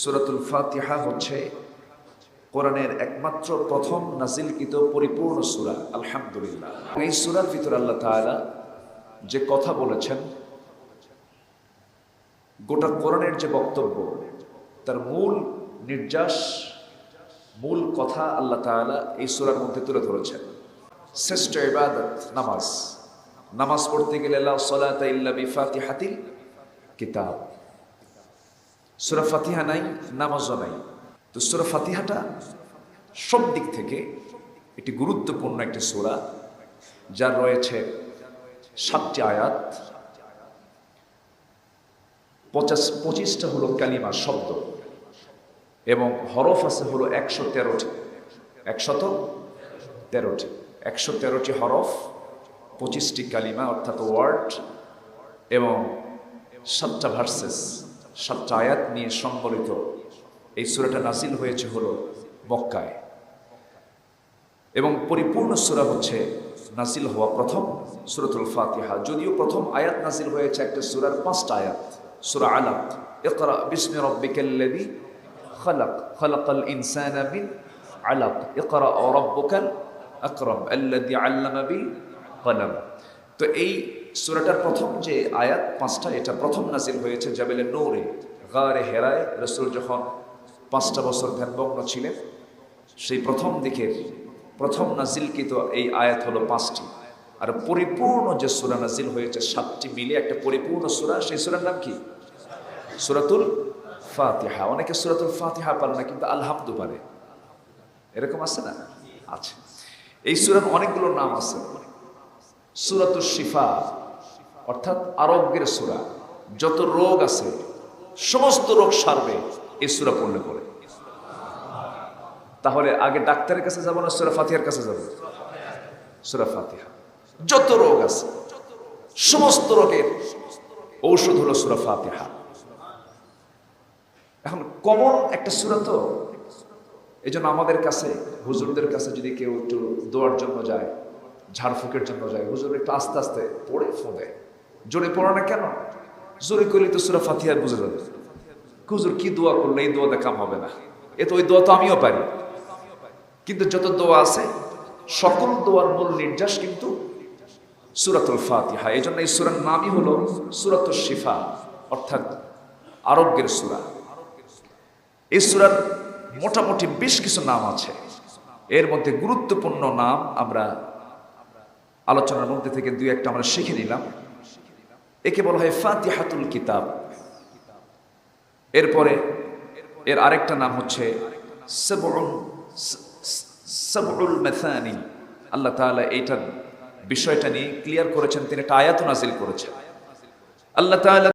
সুরাতুল ফাতিহা হচ্ছে কোরআনের একমাত্র প্রথম নাজিলকৃত পরিপূর্ণ সুরা, আলহামদুলিল্লাহ। এই সুরার ভিতর আল্লাহ তাআলা যে কথা বলেছেন, গোটা কোরআনের যে বক্তব্য, তার মূল নির্যাস, মূল কথা আল্লাহ তাআলা এই সুরার মধ্যে তুলে ধরেছেন। শ্রেষ্ঠ ইবাদত, নামাজ। নামাজ পড়তে গেলে আল্লাহ সলাতা ইল্লা বিফাতিহাতিল কিতাব। সুরা ফাতিহা নাই, নামাজও নাই। তো সুরা ফাতিহাটা সব দিক থেকে একটি গুরুত্বপূর্ণ একটি সুরা, যার রয়েছে সাতটি আয়াত। পঁচাশ, পঁচিশটা হলো কালিমা শব্দ এবং হরফ আছে হলো একশো তেরোটি। একশত তেরোটি। একশো তেরোটি হরফ, পঁচিশটি কালিমা অর্থাৎ ওয়ার্ড এবং সাতটা ভার্সেস। সাতটা আয়াত নিয়ে সম্বলিত। এই সুরাটা নাজিল হয়েছে হলো মক্কায়। এবং পরিপূর্ণ সুরা হচ্ছে নাজিল হওয়া প্রথম সুরতুল ফাতিহা। যদিও প্রথম আয়াত নাজিল হয়েছে একটা সুরার পাঁচটা আয়াত, সুরা আলাক। ইকরা বিস্মি রব্বিকাল্লাযী খালাক, খালাকাল ইনসানা মিন আলাক। ইকরা রাব্বুকাল আকরাম, আল্লাযী আল্লামা বিল কলম। তো এই সুরাটার প্রথম যে আয়াত, পাঁচটা, এটা প্রথম নাজিল হয়েছে জাবেলে নৌরে, গারে হেরায়, রসুল যখন পাঁচটা বছর ধ্যানমগ্ন ছিলেন, সেই প্রথম দিকের, প্রথম নাজিলকৃত এই আয়াত হলো পাঁচটি। আর পরিপূর্ণ যে সুরা নাজিল হয়েছে সাতটি মিলে একটা পরিপূর্ণ সুরা, সেই সুরার নাম কি? সুরাতুল ফাতিহা। অনেকে সুরাতুল ফাতিহা পারে না, কিন্তু আলহামদু পারে। এরকম আছে না? আছে। এই সুরার অনেকগুলো নাম আছে। সুরাতুল শিফা অর্থাৎ আরোগ্যের সুরা, যত রোগ আছে, সমস্ত রোগ সারবে এই সুরা পড়লে পড়ে তাহলে আগে ডাক্তারের কাছে যাব না সুরা ফাতিহার কাছে যাব? সুরা ফাতিহা। যত রোগ আছে, সমস্ত রোগের ঔষধ হলো সুরা ফাতিহা। এখন কমন একটা সুরা তো এই জন্য আমাদের কাছে, হুজুরদের কাছে যদি কেউ একটু দোয়ার জন্য যায়, ঝাড়ফুঁকের জন্য যায়, হুজুর একটু আস্তে আস্তে পড়ে ফোঁদে। জোরে পড়ো না কেন? জোরে করলে তো সুরা ফাতিহার বুঝে যাবে। হুজুর, কি দোয়া করলে এই দোয়াতে কাম হবে না? এ তো ওই দোয়া তো আমিও পারি। কিন্তু যত দোয়া আছে, সকল দোয়ার মূল নির্যাস কিন্তু সুরাতুল ফাতিহা। এই জন্য এই সুরার নামই হলো সুরাতুল শিফা, অর্থাৎ আরোগ্যের সুরা। এই সুরার মোটামুটি বেশ কিছু নাম আছে। এর মধ্যে গুরুত্বপূর্ণ নাম আমরা আলোচনার মধ্যে থেকে দুই একটা আমরা শিখে নিলাম। একে বলা হয় ফাতিহাতুল কিতাব। এরপরে এর আরেকটা নাম হচ্ছে সবরুল মেথানি। আল্লাহ তাআলা এইটার বিষয়টা নিয়ে ক্লিয়ার করেছেন, তিনি একটা আয়াত নাজিল করেছেন। আল্লাহ তাআলা